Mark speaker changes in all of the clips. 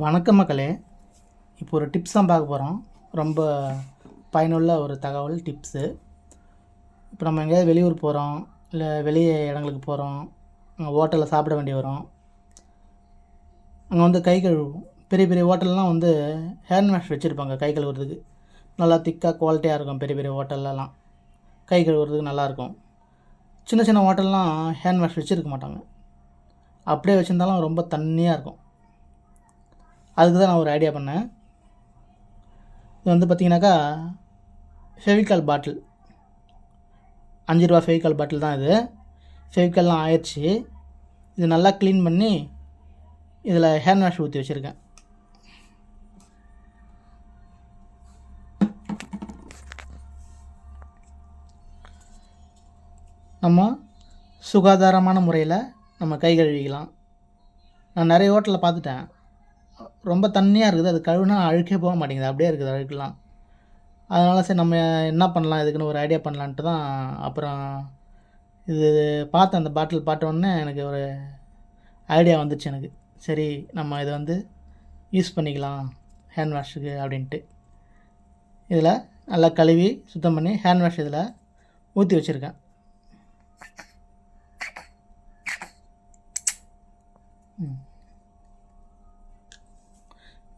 Speaker 1: வணக்கம் மக்களே. இப்போ ஒரு டிப்ஸ் தான் பார்க்க போகிறோம் ரொம்ப பயனுள்ள ஒரு தகவல் டிப்ஸு இப்போ நம்ம எங்கேயாவது வெளியூர் போகிறோம் இல்லை வெளியே இடங்களுக்கு போகிறோம் அங்கே ஹோட்டலில் சாப்பிட வேண்டி வரும். அங்கே வந்து கை கழுவும். பெரிய பெரிய ஹோட்டல்லாம் வந்து ஹேண்ட் வாஷ் வச்சுருப்பாங்க கை கழுவுறதுக்கு. நல்லா திக்காக குவாலிட்டியாக இருக்கும் பெரிய பெரிய ஹோட்டல்லலாம். கை கழுவுறதுக்கு நல்லாயிருக்கும் சின்ன சின்ன ஹோட்டல்லாம் ஹேண்ட் வாஷ் வச்சுருக்க மாட்டாங்க. அப்படியே வச்சுருந்தாலும் ரொம்ப தண்ணியாக இருக்கும். அதுக்கு தான் நான் ஒரு ஐடியா பண்ணேன். இது வந்து பார்த்தீங்கன்னாக்கா ஃபெவிகால் பாட்டில் அஞ்சு ரூபா ஃபெவிகால் பாட்டில் தான் இது. ஃபெவிகால்லாம் ஆயிடுச்சு. இது நல்லா க்ளீன் பண்ணி இதில் ஹேண்ட் வாஷ் ஊற்றி வச்சுருக்கேன். நம்ம சுகாதாரமான முறையில் நம்ம கை கழுவிக்கலாம் நான் நிறைய ஹோட்டலில் பார்த்துட்டேன். ரொம்ப தண்ணியாக இருக்குது. அது கழுவுனா அழுக்கே போக மாட்டேங்குது. அப்படியே இருக்குது அழுக்கெல்லாம். அதனால் சரி நம்ம என்ன பண்ணலாம்? இதுக்குன்னு ஒரு ஐடியா பண்ணலான்ட்டு தான் அப்புறம் இது பார்த்தேன். அந்த பாட்டில் பார்த்த எனக்கு ஒரு ஐடியா வந்துச்சு எனக்கு. சரி நம்ம இதை வந்து யூஸ் பண்ணிக்கலாம். ஹேண்ட் வாஷுக்கு அப்படின்ட்டு. இதில் நல்லா கழுவி சுத்தம் பண்ணி ஹேண்ட் வாஷ் இதில் ஊற்றி வச்சுருக்கேன்.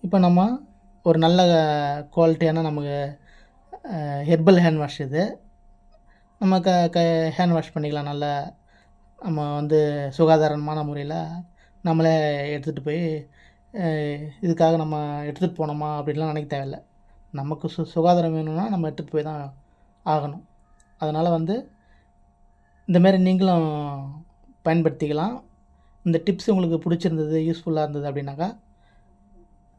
Speaker 1: இப்போ நம்ம ஒரு நல்ல குவாலிட்டியான நமக்கு ஹெர்பல் ஹேண்ட் வாஷ் இது. நம்ம க க ஹேண்ட் வாஷ் பண்ணிக்கலாம். நல்லா நம்ம வந்து சுகாதாரமான முறையில் நம்மளே எடுத்துகிட்டு போய் இதுக்காக நம்ம எடுத்துகிட்டு போனோமா அப்படின்லாம் நினைக்க தேவையில்ல. நமக்கு சு சுகாதாரம் வேணும்னா நம்ம எடுத்துகிட்டு போய் தான் ஆகணும். அதனால் வந்து இந்தமாரி நீங்களும் பயன்படுத்திக்கலாம். இந்த டிப்ஸ் உங்களுக்கு பிடிச்சிருந்தது யூஸ்ஃபுல்லாக இருந்தது அப்படின்னாக்கா